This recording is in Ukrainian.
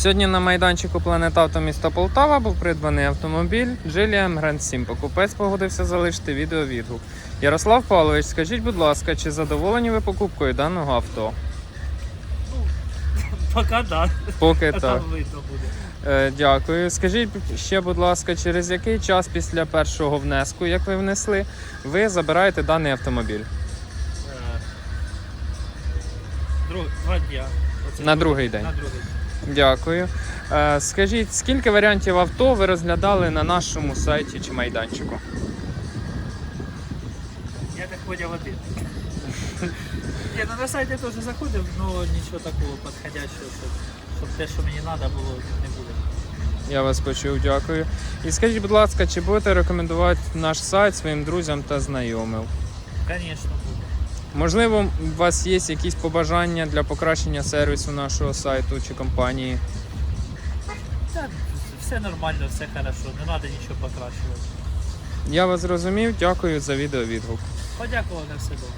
Сьогодні на майданчику Планет Авто міста Полтава був придбаний автомобіль Geely Grand 7. Покупець погодився залишити відеовідгук. Ярослав Павлович, скажіть, будь ласка, чи задоволені ви покупкою даного авто? Пока да. Поки так. Е, дякую. Скажіть ще, будь ласка, через який час після першого внеску, як ви внесли, ви забираєте даний автомобіль? Е, Друг, два дня. Оце На другий день. На другий день. Дякую. Е, скажіть, скільки варіантів авто ви розглядали на нашому сайті чи майданчику? Я так поняв один. Ні, ну на сайті теж заходив, але нічого такого підходящого, щоб, щоб те, що мені треба було, не буде. Я вас почув, дякую. І скажіть, будь ласка, чи будете рекомендувати наш сайт своїм друзям та знайомим? Звісно, буде. Можливо, у вас є якісь побажання для покращення сервісу нашого сайту чи компанії? Так, все нормально, все хорошо, не треба нічого покращувати. Я вас зрозумів, дякую за відеовідгук. Подякував на все добре.